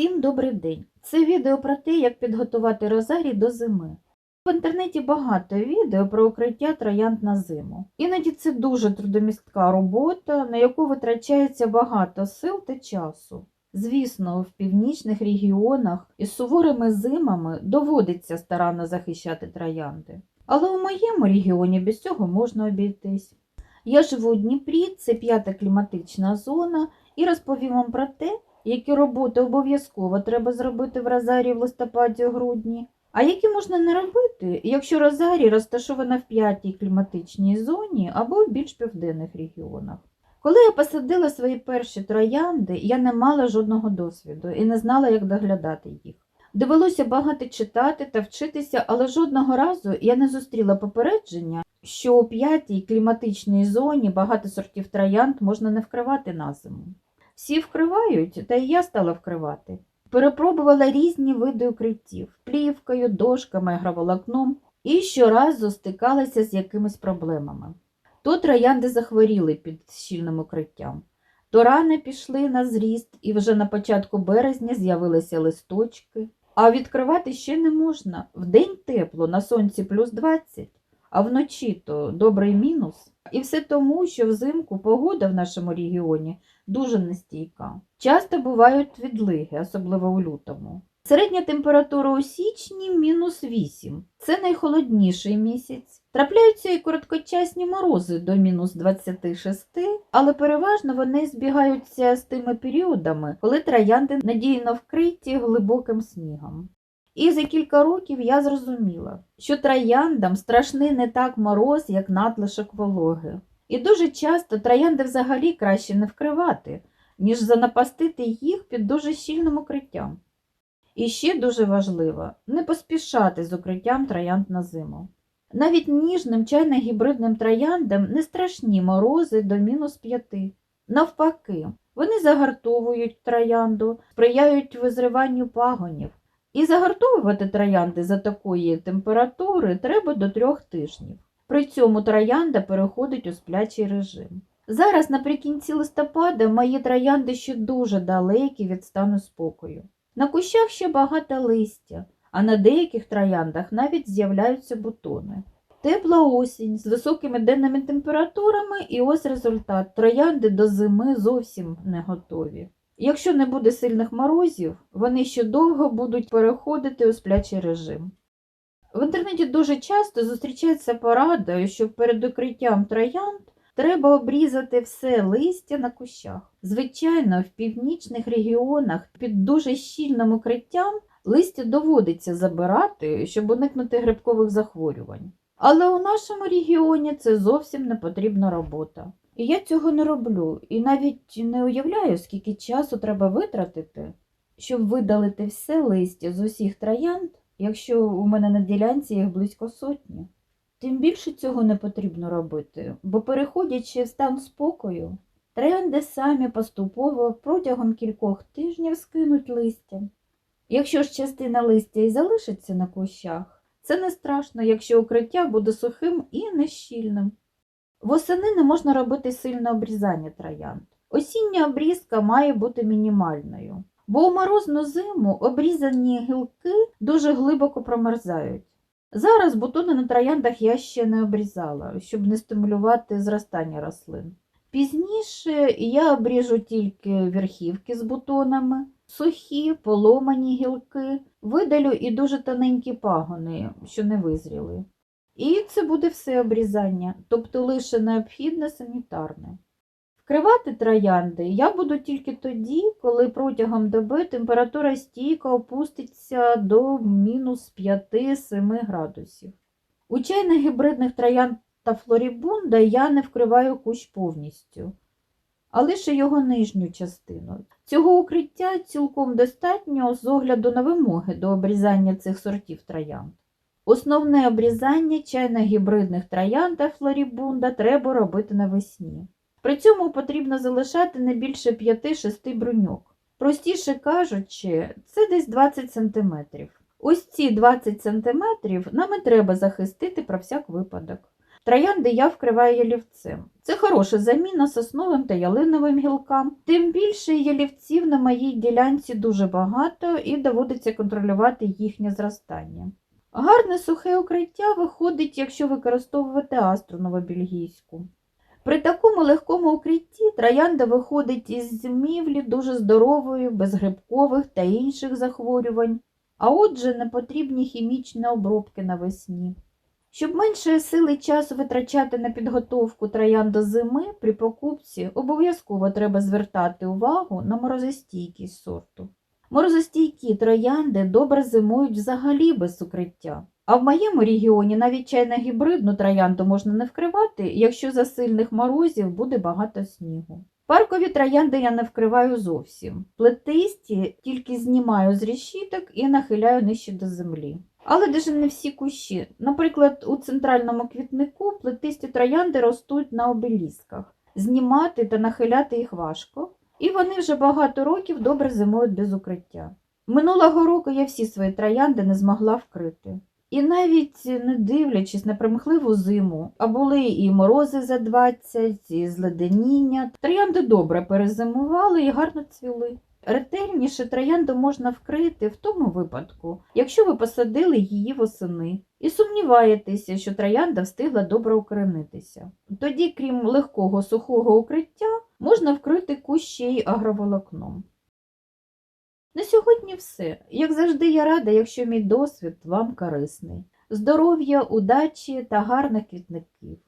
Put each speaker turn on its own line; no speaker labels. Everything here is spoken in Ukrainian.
Всім добрий день! Це відео про те, як підготувати розарій до зими. В інтернеті багато відео про укриття троянд на зиму. Іноді це дуже трудомістка робота, на яку витрачається багато сил та часу. Звісно, в північних регіонах із суворими зимами доводиться старанно захищати троянди. Але у моєму регіоні без цього можна обійтись. Я живу у Дніпрі, це п'ята кліматична зона, і розповім вам про те, які роботи обов'язково треба зробити в Розарії в листопаді-грудні, а які можна не робити, якщо Розарій розташована в п'ятій кліматичній зоні або в більш південних регіонах. Коли я посадила свої перші троянди, я не мала жодного досвіду і не знала, як доглядати їх. Довелося багато читати та вчитися, але жодного разу я не зустріла попередження, що у п'ятій кліматичній зоні багато сортів троянд можна не вкривати на зиму. Всі вкривають, та і я стала вкривати. Перепробувала різні види укриттів плівкою, дошками, агроволокном і щоразу стикалася з якимись проблемами. То троянди захворіли під щільним укриттям, то рани пішли на зріст, і вже на початку березня з'явилися листочки. А відкривати ще не можна. Вдень тепло, на сонці плюс 20, а вночі то добрий мінус. І все тому, що взимку погода в нашому регіоні дуже нестійка. Часто бувають відлиги, особливо у лютому. Середня температура у січні мінус 8. Це найхолодніший місяць. Трапляються і короткочасні морози до мінус 26, але переважно вони збігаються з тими періодами, коли троянди надійно вкриті глибоким снігом. І за кілька років я зрозуміла, що трояндам страшний не так мороз, як надлишок вологи. І дуже часто троянди взагалі краще не вкривати, ніж занапастити їх під дуже щільним укриттям. І ще дуже важливо не поспішати з укриттям троянд на зиму. Навіть ніжним чайно-гібридним трояндам не страшні морози до мінус п'яти. Навпаки, вони загартовують троянду, сприяють визриванню пагонів. І загартовувати троянди за такої температури треба до трьох тижнів. При цьому троянда переходить у сплячий режим. Зараз, наприкінці листопада, мої троянди ще дуже далекі від стану спокою. На кущах ще багато листя, а на деяких трояндах навіть з'являються бутони. Тепла осінь з високими денними температурами, і ось результат. Троянди до зими зовсім не готові. Якщо не буде сильних морозів, вони ще довго будуть переходити у сплячий режим. В інтернеті дуже часто зустрічається порада, що перед укриттям троянд треба обрізати все листя на кущах. Звичайно, в північних регіонах під дуже щільним укриттям листя доводиться забирати, щоб уникнути грибкових захворювань. Але у нашому регіоні це зовсім не потрібна робота. І я цього не роблю, і навіть не уявляю, скільки часу треба витратити, щоб видалити все листя з усіх троянд, якщо у мене на ділянці їх близько сотні. Тим більше цього не потрібно робити, бо переходячи в стан спокою, троянди самі поступово протягом кількох тижнів скинуть листя. Якщо ж частина листя і залишиться на кущах, це не страшно, якщо укриття буде сухим і нещільним. Восени не можна робити сильне обрізання троянд. Осіння обрізка має бути мінімальною, бо у морозну зиму обрізані гілки дуже глибоко промерзають. Зараз бутони на трояндах я ще не обрізала, щоб не стимулювати зростання рослин. Пізніше я обріжу тільки верхівки з бутонами, сухі, поломані гілки, видалю і дуже тоненькі пагони, що не визріли. І це буде все обрізання, тобто лише необхідне санітарне. Вкривати троянди я буду тільки тоді, коли протягом доби температура стійко опуститься до мінус 5-7 градусів. У чайно-гібридних троянд та флорібунда я не вкриваю кущ повністю, а лише його нижню частину. Цього укриття цілком достатньо з огляду на вимоги до обрізання цих сортів троянд. Основне обрізання чайно-гібридних троянд та флорібунда треба робити навесні. При цьому потрібно залишати не більше 5-6 бруньок. Простіше кажучи, це десь 20 см. Ось ці 20 см нам і треба захистити про всяк випадок. Троянди я вкриваю ялівцем. Це хороша заміна сосновим та ялиновим гілкам. Тим більше ялівців на моїй ділянці дуже багато і доводиться контролювати їхнє зростання. Гарне сухе укриття виходить, якщо використовувати астру новобельгійську. При такому легкому укритті троянда виходить із зимівлі дуже здоровою, без грибкових та інших захворювань, а отже не потрібні хімічні обробки навесні. Щоб менше сили часу витрачати на підготовку троян до зими, при покупці обов'язково треба звертати увагу на морозостійкість сорту. Морозостійкі троянди добре зимують взагалі без укриття. А в моєму регіоні навіть чайно-гібридну троянду можна не вкривати, якщо за сильних морозів буде багато снігу. Паркові троянди я не вкриваю зовсім. Плетисті тільки знімаю з решіток і нахиляю нижче до землі. Але даже не всі кущі. Наприклад, у центральному квітнику плетисті троянди ростуть на обелісках. Знімати та нахиляти їх важко, і вони вже багато років добре зимують без укриття. Минулого року я всі свої троянди не змогла вкрити. І навіть не дивлячись на примхливу зиму, а були і морози за 20, і зледеніння, троянди добре перезимували і гарно цвіли. Ретельніше троянду можна вкрити в тому випадку, якщо ви посадили її восени і сумніваєтеся, що троянда встигла добре укоренитися. Тоді, крім легкого сухого укриття, можна вкрити кущ ще й агроволокном. На сьогодні все. Як завжди, я рада, якщо мій досвід вам корисний. Здоров'я, удачі та гарних квітників.